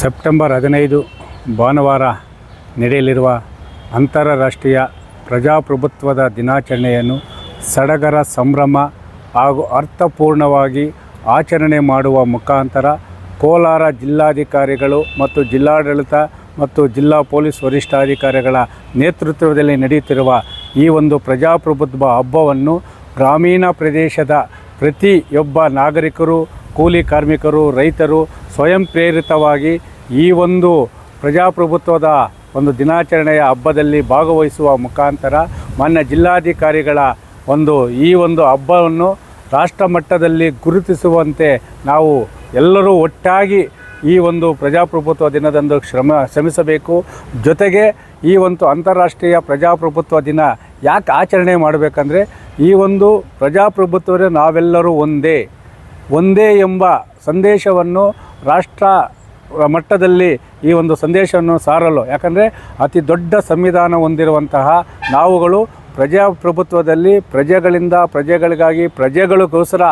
September ಹದಿನೈದು ಭಾನುವಾರ ನಡೆಯಲಿರುವ ಅಂತಾರಾಷ್ಟ್ರೀಯ ಪ್ರಜಾಪ್ರಭುತ್ವದ ದಿನಾಚರಣೆಯನ್ನು ಸಡಗರ ಸಂಭ್ರಮ ಹಾಗೂ ಅರ್ಥಪೂರ್ಣವಾಗಿ ಆಚರಣೆ ಮಾಡುವ ಮುಖಾಂತರ ಕೋಲಾರ ಜಿಲ್ಲಾಧಿಕಾರಿಗಳು ಮತ್ತು ಜಿಲ್ಲಾಡಳಿತ ಮತ್ತು ಜಿಲ್ಲಾ ಪೊಲೀಸ್ ವರಿಷ್ಠಾಧಿಕಾರಿಗಳ ನೇತೃತ್ವದಲ್ಲಿ ನಡೆಯುತ್ತಿರುವ ಈ ಒಂದು ಪ್ರಜಾಪ್ರಭುತ್ವ ಹಬ್ಬವನ್ನು ಗ್ರಾಮೀಣ ಪ್ರದೇಶದ ಪ್ರತಿಯೊಬ್ಬ ನಾಗರಿಕರು, ಕೂಲಿ ಕಾರ್ಮಿಕರು, ರೈತರು ಸ್ವಯಂ ಪ್ರೇರಿತವಾಗಿ ಈ ಒಂದು ಪ್ರಜಾಪ್ರಭುತ್ವದ ಒಂದು ದಿನಾಚರಣೆಯ ಹಬ್ಬದಲ್ಲಿ ಭಾಗವಹಿಸುವ ಮುಖಾಂತರ ಮಾನ್ಯ ಜಿಲ್ಲಾಧಿಕಾರಿಗಳ ಒಂದು ಈ ಒಂದು ಹಬ್ಬವನ್ನು ರಾಷ್ಟ್ರ ಮಟ್ಟದಲ್ಲಿ ಗುರುತಿಸುವಂತೆ ನಾವು ಎಲ್ಲರೂ ಒಟ್ಟಾಗಿ ಈ ಒಂದು ಪ್ರಜಾಪ್ರಭುತ್ವ ದಿನದಂದು ಶ್ರಮ ಶ್ರಮಿಸಬೇಕು. ಜೊತೆಗೆ ಈ ಒಂದು ಅಂತಾರಾಷ್ಟ್ರೀಯ ಪ್ರಜಾಪ್ರಭುತ್ವ ದಿನ ಯಾಕೆ ಆಚರಣೆ ಮಾಡಬೇಕಂದ್ರೆ ಈ ಒಂದು ಪ್ರಜಾಪ್ರಭುತ್ವವೇ ನಾವೆಲ್ಲರೂ ಒಂದೇ. ಒಂದೇ ಎಂಬ ಸಂದೇಶವನ್ನು ರಾಷ್ಟ್ರ ಮಟ್ಟದಲ್ಲಿ ಈ ಒಂದು ಸಂದೇಶವನ್ನು ಸಾರಲು. ಯಾಕಂದರೆ ಅತಿ ದೊಡ್ಡ ಸಂವಿಧಾನ ಹೊಂದಿರುವಂತಹ ನಾವುಗಳು ಪ್ರಜಾಪ್ರಭುತ್ವದಲ್ಲಿ ಪ್ರಜೆಗಳಿಂದ ಪ್ರಜೆಗಳಿಗಾಗಿ ಪ್ರಜೆಗಳಿಗೋಸ್ಕರ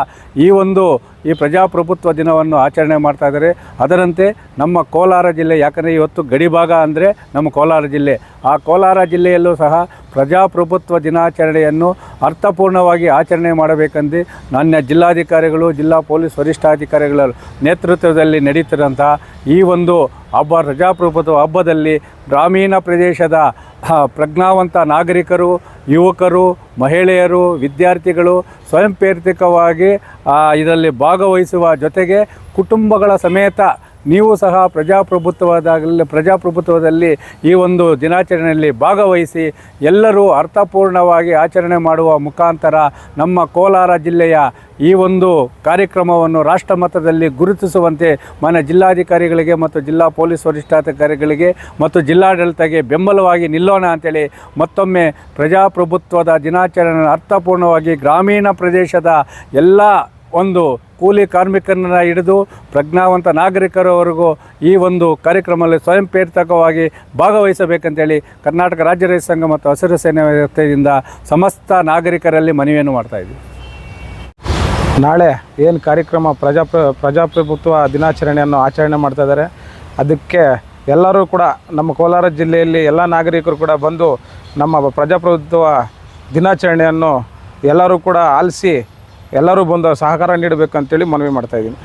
ಈ ಒಂದು ಈ ಪ್ರಜಾಪ್ರಭುತ್ವ ದಿನವನ್ನು ಆಚರಣೆ ಮಾಡ್ತಾ ಇದ್ದಾರೆ. ಅದರಂತೆ ನಮ್ಮ ಕೋಲಾರ ಜಿಲ್ಲೆ, ಯಾಕಂದರೆ ಇವತ್ತು ಗಡಿಭಾಗ ಅಂದರೆ ನಮ್ಮ ಕೋಲಾರ ಜಿಲ್ಲೆ. ಆ ಕೋಲಾರ ಜಿಲ್ಲೆಯಲ್ಲೂ ಸಹ ಪ್ರಜಾಪ್ರಭುತ್ವ ದಿನಾಚರಣೆಯನ್ನು ಅರ್ಥಪೂರ್ಣವಾಗಿ ಆಚರಣೆ ಮಾಡಬೇಕೆಂದು ನನ್ನ ಜಿಲ್ಲಾಧಿಕಾರಿಗಳು, ಜಿಲ್ಲಾ ಪೊಲೀಸ್ ವರಿಷ್ಠಾಧಿಕಾರಿಗಳ ನೇತೃತ್ವದಲ್ಲಿ ನಡೀತಿರೋಂತಹ ಈ ಒಂದು ಹಬ್ಬ, ಪ್ರಜಾಪ್ರಭುತ್ವ ಹಬ್ಬದಲ್ಲಿ ಗ್ರಾಮೀಣ ಪ್ರದೇಶದ ಪ್ರಜ್ಞಾವಂತ ನಾಗರಿಕರು ಯುವಕರು ಮಹಿಳೆಯರು ವಿದ್ಯಾರ್ಥಿಗಳು ಸ್ವಯಂ ಪ್ರೇರಿತವಾಗಿ ಇದರಲ್ಲಿ ಭಾಗವಹಿಸುವ ಜೊತೆಗೆ ಕುಟುಂಬಗಳ ಸಮೇತ ನೀವು ಸಹ ಪ್ರಜಾಪ್ರಭುತ್ವದಾಗಲಿ ಪ್ರಜಾಪ್ರಭುತ್ವದಲ್ಲಿ ಈ ಒಂದು ದಿನಾಚರಣೆಯಲ್ಲಿ ಭಾಗವಹಿಸಿ ಎಲ್ಲರೂ ಅರ್ಥಪೂರ್ಣವಾಗಿ ಆಚರಣೆ ಮಾಡುವ ಮುಖಾಂತರ ನಮ್ಮ ಕೋಲಾರ ಜಿಲ್ಲೆಯ ಈ ಒಂದು ಕಾರ್ಯಕ್ರಮವನ್ನು ರಾಷ್ಟ್ರ ಮಟ್ಟದಲ್ಲಿ ಗುರುತಿಸುವಂತೆ ಮಾನ್ಯ ಜಿಲ್ಲಾಧಿಕಾರಿಗಳಿಗೆ ಮತ್ತು ಜಿಲ್ಲಾ ಪೊಲೀಸ್ ವರಿಷ್ಠಾಧಿಕಾರಿಗಳಿಗೆ ಮತ್ತು ಜಿಲ್ಲಾಡಳಿತಕ್ಕೆ ಬೆಂಬಲವಾಗಿ ನಿಲ್ಲೋಣ ಅಂತೇಳಿ ಮತ್ತೊಮ್ಮೆ ಪ್ರಜಾಪ್ರಭುತ್ವದ ದಿನಾಚರಣೆ ಅರ್ಥಪೂರ್ಣವಾಗಿ ಗ್ರಾಮೀಣ ಪ್ರದೇಶದ ಎಲ್ಲ ಒಂದು ಕೂಲಿ ಕಾರ್ಮಿಕರನ್ನ ಹಿಡಿದು ಪ್ರಜ್ಞಾವಂತ ನಾಗರಿಕರವರೆಗೂ ಈ ಒಂದು ಕಾರ್ಯಕ್ರಮದಲ್ಲಿ ಸ್ವಯಂ ಪ್ರೇರಿತಕವಾಗಿ ಭಾಗವಹಿಸಬೇಕಂತೇಳಿ ಕರ್ನಾಟಕ ರಾಜ್ಯ ರೈತ ಸಂಘ ಮತ್ತು ಹಸಿರು ಸೇನೆ ವ್ಯವಸ್ಥೆಯಿಂದ ಸಮಸ್ತ ನಾಗರಿಕರಲ್ಲಿ ಮನವಿಯನ್ನು ಮಾಡ್ತಾ ಇದ್ದೀವಿ ನಾಳೆ ಏನು ಕಾರ್ಯಕ್ರಮ ಪ್ರಜಾಪ್ರ ಪ್ರಜಾಪ್ರಭುತ್ವ ದಿನಾಚರಣೆಯನ್ನು ಆಚರಣೆ ಮಾಡ್ತಾ ಇದ್ದಾರೆ. ಅದಕ್ಕೆ ಎಲ್ಲರೂ ಕೂಡ ನಮ್ಮ ಕೋಲಾರ ಜಿಲ್ಲೆಯಲ್ಲಿ ಎಲ್ಲ ನಾಗರಿಕರು ಕೂಡ ಬಂದು ನಮ್ಮ ಪ್ರಜಾಪ್ರಭುತ್ವ ದಿನಾಚರಣೆಯನ್ನು ಎಲ್ಲರೂ ಕೂಡ ಆಲಿಸಿ ಎಲ್ಲರೂ ಬಂದು ಸಹಕಾರ ನೀಡಬೇಕಂತೇಳಿ ಮನವಿ ಮಾಡ್ತಾ ಇದ್ದೀನಿ.